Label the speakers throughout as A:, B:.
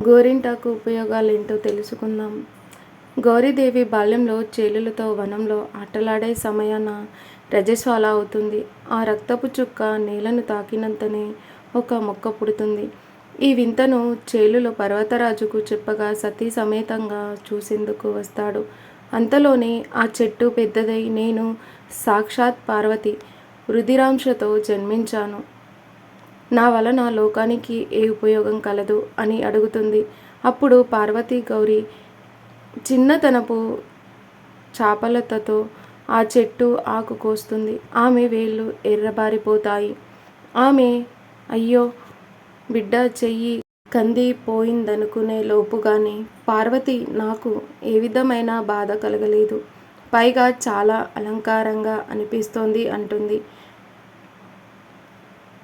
A: గోరింటాకు ఉపయోగాలేంటో తెలుసుకుందాం. గౌరీదేవి బాల్యంలో చేలులతో వనంలో ఆటలాడే సమయాన రజస్వాల అవుతుంది. ఆ రక్తపు చుక్క నేలను తాకినంతనే ఒక మొక్క పుడుతుంది. ఈ వింతను చేలులు పర్వతరాజుకు చెప్పగా సతీ సమేతంగా చూసేందుకు వస్తాడు. అంతలోనే ఆ చెట్టు పెద్దదై నేను సాక్షాత్ పార్వతి రుధిరాంశతో జన్మించాను. నా వలన లోకానికి ఏ ఉపయోగం కలదు అని అడుగుతుంది. అప్పుడు పార్వతీ గౌరి చిన్నతనపు చాపలతతో ఆ చెట్టు ఆకు కోస్తుంది. ఆమె వేళ్ళు ఎర్రబారిపోతాయి. ఆమె అయ్యో బిడ్డ చెయ్యి కంది పోయిందనుకునే లోపుగానే పార్వతి నాకు ఏ విధమైన బాధ కలగలేదు. పైగా చాలా అలంకారంగా అనిపిస్తోంది అంటుంది.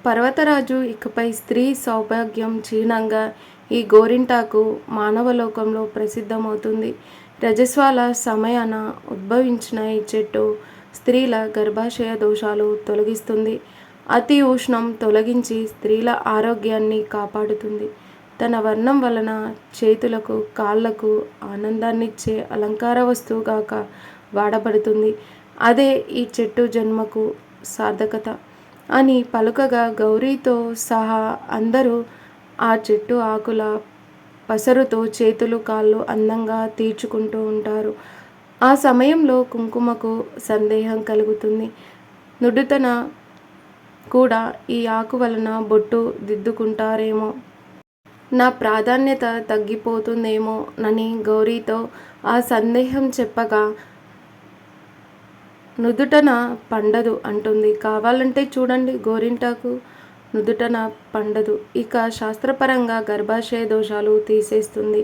A: పర్వతరాజు ఇకపై స్త్రీ సౌభాగ్యం చిహ్నంగా ఈ గోరింటాకు మానవలోకంలో ప్రసిద్ధమవుతుంది. రజస్వాల సమయాన ఉద్భవించిన ఈ చెట్టు స్త్రీల గర్భాశయ దోషాలు తొలగిస్తుంది. అతి ఉష్ణం తొలగించి స్త్రీల ఆరోగ్యాన్ని కాపాడుతుంది. తన వర్ణం వలన చేతులకు కాళ్ళకు ఆనందాన్నిచ్చే అలంకార వస్తువుగాక వాడబడుతుంది. అదే ఈ చెట్టు జన్మకు సార్థకత. అని పలుకగా గౌరీతో సహా అందరూ ఆ చెట్టు ఆకుల పసరుతో చేతులు కాళ్ళు అందంగా తీర్చుకుంటూ ఉంటారు. ఆ సమయంలో కుంకుమకు సందేహం కలుగుతుంది. నుడుతన కూడా ఈ ఆకు వలన బొట్టు దిద్దుకుంటారేమో? నా ప్రాధాన్యత తగ్గిపోతుందేమో? నని గౌరీతో ఆ సందేహం చెప్పగా నుదుటన పండదు అంటుంది. కావాలంటే చూడండి గోరింటాకు. నుదుటన పండదు. ఇక శాస్త్రపరంగా గర్భాశయ దోషాలు తీసేస్తుంది.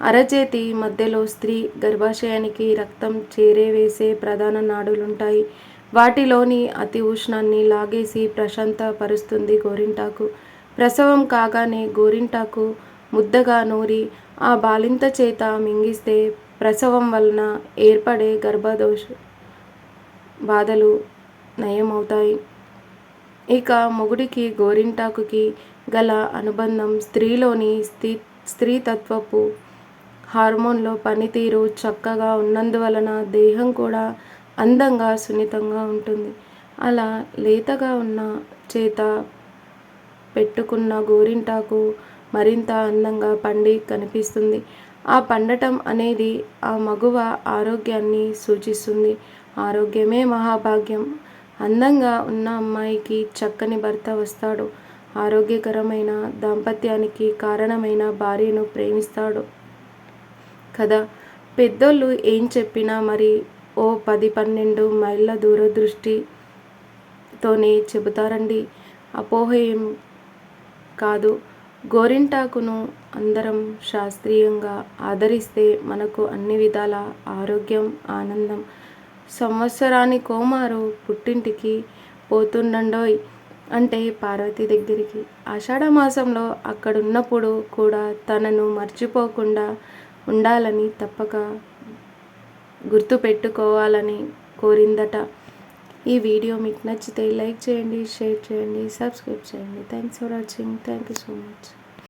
A: అరచేతి మధ్యలో స్త్రీ గర్భాశయానికి రక్తం చేరేవేసే ప్రధాన నాడులుంటాయి. వాటిలోని అతి ఉష్ణాన్ని లాగేసి ప్రశాంతపరుస్తుంది గోరింటాకు. ప్రసవం కాగానే గోరింటాకు ముద్దగా నూరి ఆ బాలింత చేత మింగిస్తే ప్రసవం వలన ఏర్పడే గర్భదోష బాధలు నయమవుతాయి. ఇక మొగుడికి గోరింటాకుకి గల అనుబంధం స్త్రీలోని స్త్రీ స్త్రీతత్వపు హార్మోన్లో పనితీరు చక్కగా ఉన్నందువలన దేహం కూడా అందంగా సున్నితంగా ఉంటుంది. అలా లేతగా ఉన్న చేత పెట్టుకున్న గోరింటాకు మరింత అందంగా పండి కనిపిస్తుంది. ఆ పండటం అనేది ఆ మగువ ఆరోగ్యాన్ని సూచిస్తుంది. ఆరోగ్యమే మహాభాగ్యం. అందంగా ఉన్న అమ్మాయికి చక్కని భర్త వస్తాడు. ఆరోగ్యకరమైన దాంపత్యానికి కారణమైన భార్యను ప్రేమిస్తాడు. కదా! పెద్దోళ్ళు ఏం చెప్పినా మరి ఓ పది పన్నెండు మైళ్ళ దూరదృష్టితోనే చెబుతారండి. అపోహ ఏం కాదు. గోరింటాకును అందరం శాస్త్రీయంగా ఆదరిస్తే మనకు అన్ని విధాల ఆరోగ్యం ఆనందం సంవత్సరానికోమారు పుట్టింటికి పోతుండండోయ్ అంటే పార్వతి దగ్గరికి. ఆషాఢ మాసంలో అక్కడున్నప్పుడు కూడా తనను మర్చిపోకుండా ఉండాలని తప్పక గుర్తుపెట్టుకోవాలని కోరిందట. ఈ వీడియో మీకు నచ్చితే లైక్ చేయండి షేర్ చేయండి సబ్స్క్రైబ్ చేయండి. Thanks for watching thank you so much